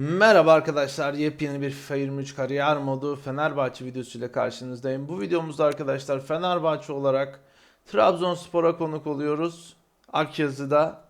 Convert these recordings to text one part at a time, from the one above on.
Merhaba arkadaşlar, yepyeni bir FIFA 23 kariyer modu Fenerbahçe videosuyla karşınızdayım. Bu videomuzda arkadaşlar Fenerbahçe olarak Trabzonspor'a konuk oluyoruz. Akyazı'da.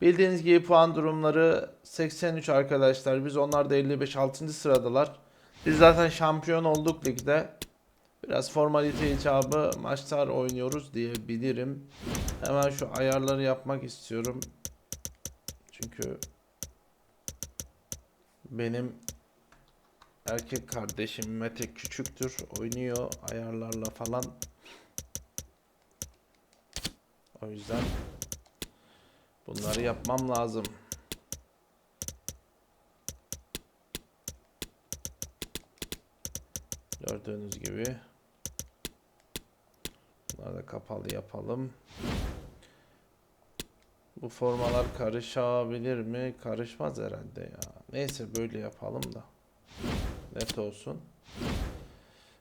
Bildiğiniz gibi puan durumları 83 arkadaşlar. Biz onlar da 55 6. sıradalar. Biz zaten şampiyon olduk ligde. Biraz formalite icabı maçlar oynuyoruz diyebilirim. Hemen şu ayarları yapmak istiyorum. Çünkü benim erkek kardeşim Mete küçüktür. Oynuyor ayarlarla falan. O yüzden bunları yapmam lazım. Gördüğünüz gibi bunları da kapalı yapalım. Bu formalar karışabilir mi? Karışmaz herhalde ya. Neyse böyle yapalım da. Net olsun.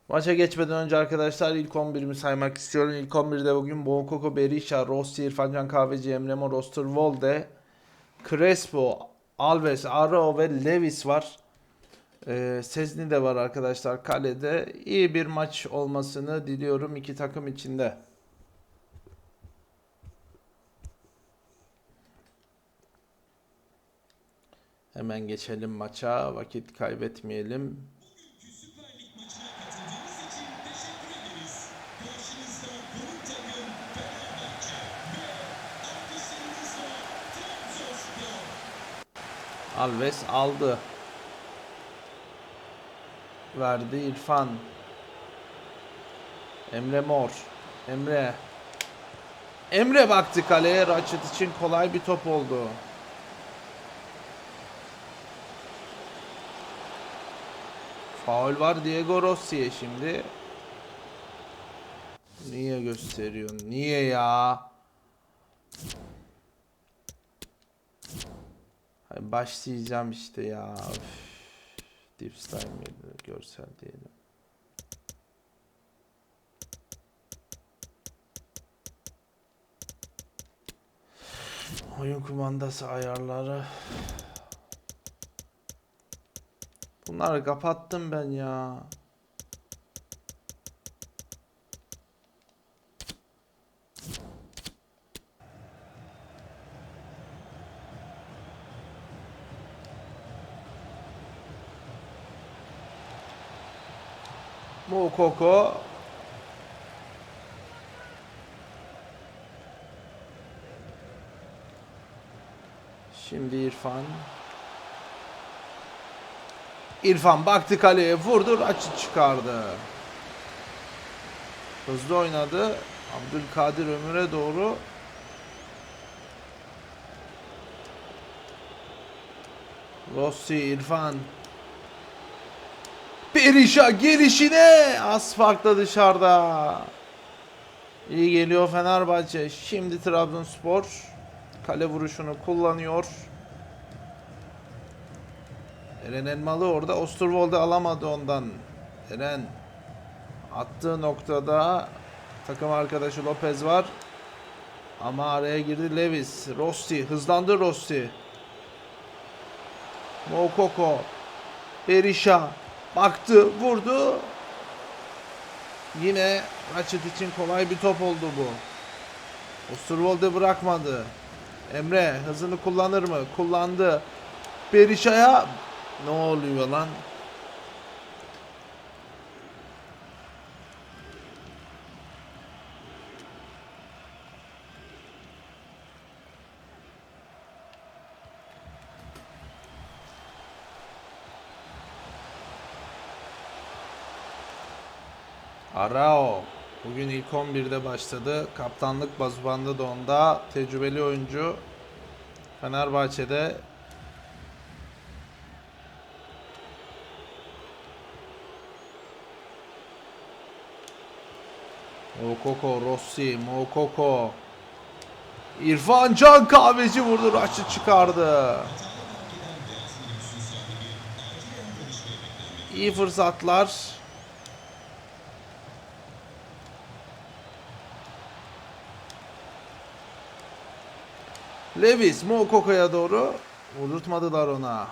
Maça geçmeden önce arkadaşlar ilk 11'imi saymak istiyorum. İlk 11'de bugün Bokoko, Berisha, Rossi, İrfancan Kahveci, Emre Mor, Osterwolde, Crespo, Alves, Arao ve Levis var. Ee, Sezni de var arkadaşlar kalede. İyi bir maç olmasını diliyorum iki takım içinde. Hemen geçelim maça. Vakit kaybetmeyelim. Alves aldı. Verdi İrfan. Emre Mor. Emre. Emre baktı kaleye. Raçet için kolay bir top oldu. Faul var Diego Rossi'ye şimdi. Niye gösteriyorsun? Niye ya? Başlayacağım işte ya. Üf. Deep miydi? Görsel diyelim. Oyun kumandası ayarları. Bunları kapattım ben ya. Mokoko Şimdi İrfan İrfan baktı kaleye vurdu açı çıkardı. Hızlı oynadı. Abdülkadir Ömür'e doğru. Rossi İrfan. Berisha gelişine az farkla dışarıda. İyi geliyor Fenerbahçe. Şimdi Trabzonspor kale vuruşunu kullanıyor. Eren Elmalı orada Osterwolde alamadı ondan. Eren attığı noktada takım arkadaşı Lopez var. Ama araya girdi Levis. Rossi hızlandı Rossi. Moukoko. Berisha baktı, vurdu. Yine Ratchet için kolay bir top oldu bu. Osterwolde bırakmadı. Emre hızını kullanır mı? Kullandı. Berisha'ya ne oluyor lan? Arao bugün ilk 11'de başladı. Kaptanlık bazubanda da onda. Tecrübeli oyuncu. Fenerbahçe'de Mokoko, Rossi, Mokoko. İrfan Can Kahveci vurdu. Raşit çıkardı. İyi fırsatlar. Levis Mokoko'ya doğru vurdurtmadılar ona.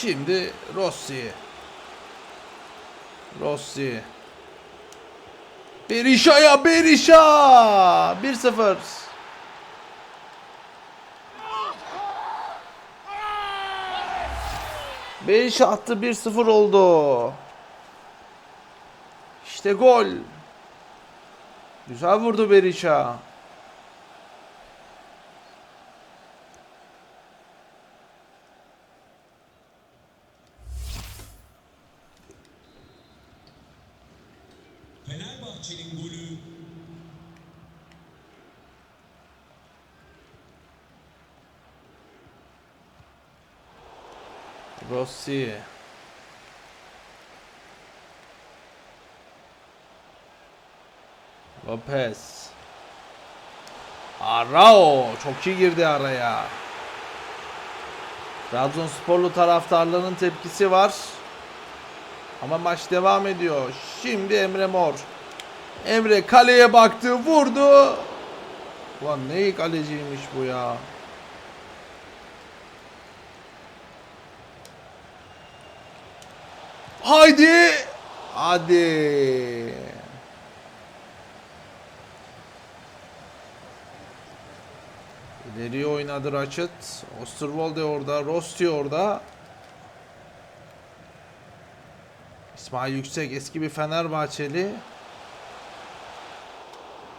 Şimdi Rossi. Rossi. Berisha'ya Berisha! 1-0. Berisha attı 1-0 oldu. İşte gol. Güzel vurdu Berisha. Rossi. Lopez. Arao çok iyi girdi araya. Trabzonsporlu taraftarların tepkisi var. Ama maç devam ediyor. Şimdi Emre Mor. Emre kaleye baktı, vurdu. Ulan ne kaleciymiş bu ya. Haydi. Hadi. İleriye oynadı Ratchet. Osterwolde orada. Rosti orada. İsmail Yüksek eski bir Fenerbahçeli.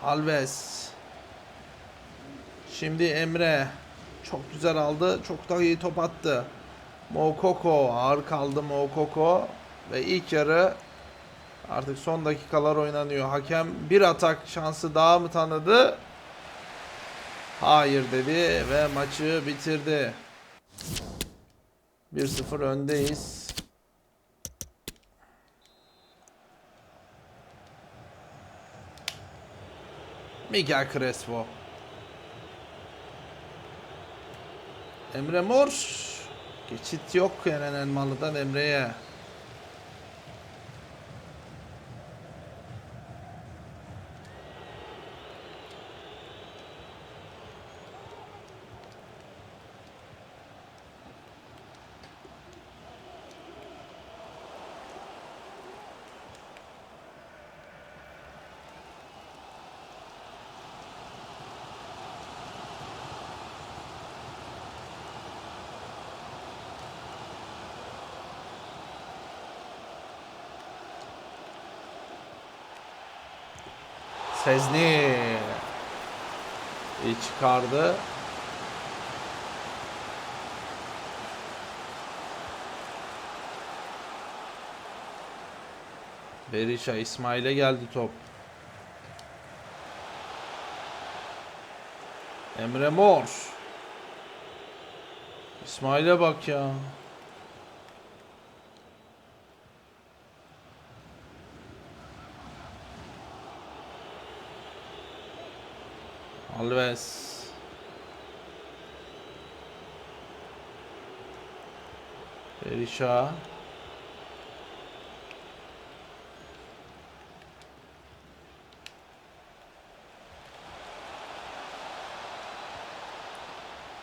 Alves. Şimdi Emre. Çok güzel aldı. Çok da iyi top attı. Mokoko ağır kaldı Mokoko ve ilk yarı artık son dakikalar oynanıyor. Hakem bir atak şansı daha mı tanıdı? Hayır dedi ve maçı bitirdi. 1-0 öndeyiz. Miguel Crespo. Emre Mor. Geçit yok Eren Elmalı'dan Emre'ye. Sezni. İyi çıkardı. Berisha İsmail'e geldi top. Emre Mor. İsmail'e bak ya. Alves. Berisha.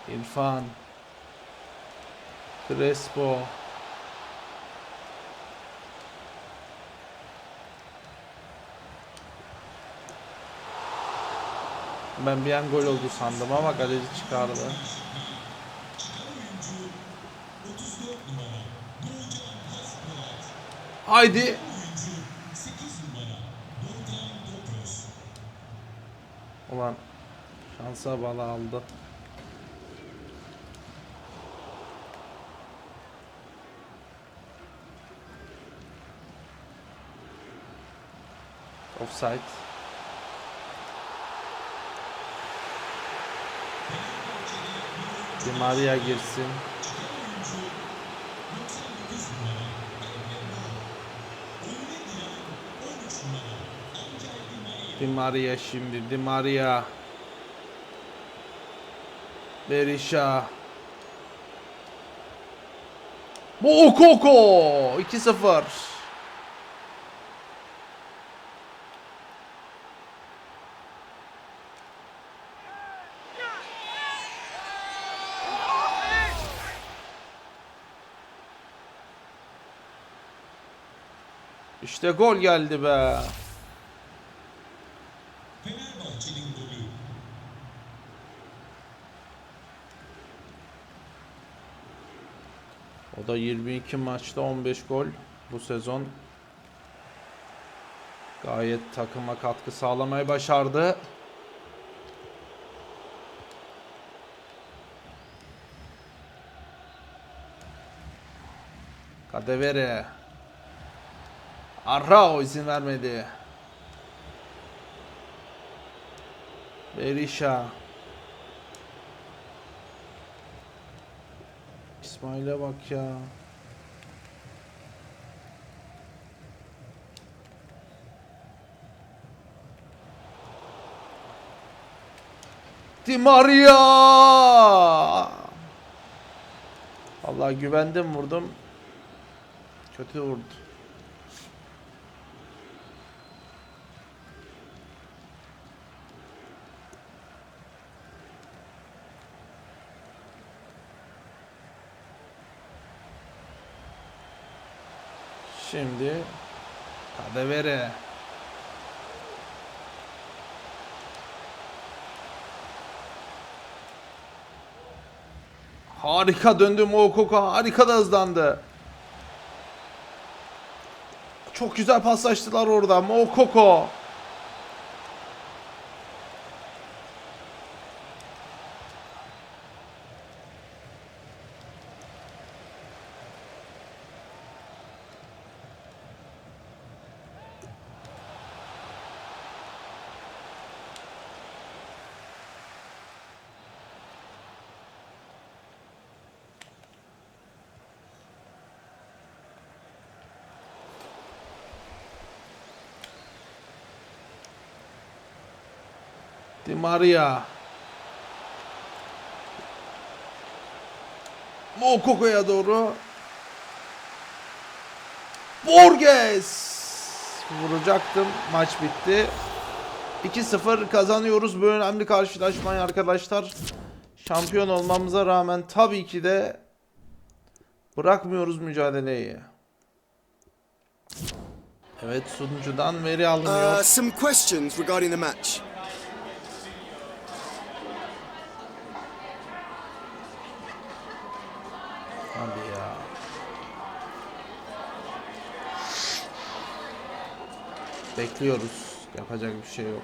İrfan. Crespo. Ben bir an gol oldu sandım ama kaleci çıkardı. çıkan oyuncu 34 numara Doğucan Haspolat. Haydi. Oyuncu 8 numara Doğukan Topuz. Ulan şansa bala aldı. Offside. Di Maria girsin. Di Maria şimdi. Di Maria. Berisha. Mokoko 2-0. İşte gol geldi be. O da 22 maçta 15 gol bu sezon. Gayet takıma katkı sağlamayı başardı. Kadevere. Arrao izin vermedi. Berisha. İsmail'e bak ya. Di Maria! Allah güvendim vurdum. Kötü vurdu. Şimdi Kadevere. Harika döndü Moukoko. Harika da hızlandı. Çok güzel paslaştılar orada. Moukoko. Di Maria. Moukoko'ya doğru. Borges. Vuracaktım. Maç bitti. 2-0 kazanıyoruz bu önemli karşılaşmayı arkadaşlar. Şampiyon olmamıza rağmen tabii ki de bırakmıyoruz mücadeleyi. Evet sunucudan veri alınıyor. Uh, some questions regarding the match. Hadi ya. Bekliyoruz. Yapacak bir şey yok.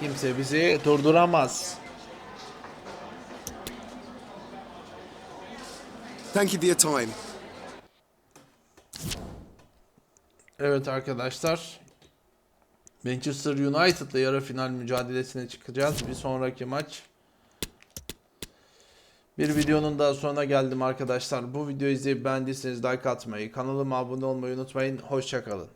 Kimse bizi durduramaz. Thank you for your time. Evet arkadaşlar. Manchester United'la yarı final mücadelesine çıkacağız. Bir sonraki maç. Bir videonun daha sonuna geldim arkadaşlar. Bu videoyu izleyip beğendiyseniz like atmayı, kanalıma abone olmayı unutmayın. Hoşçakalın.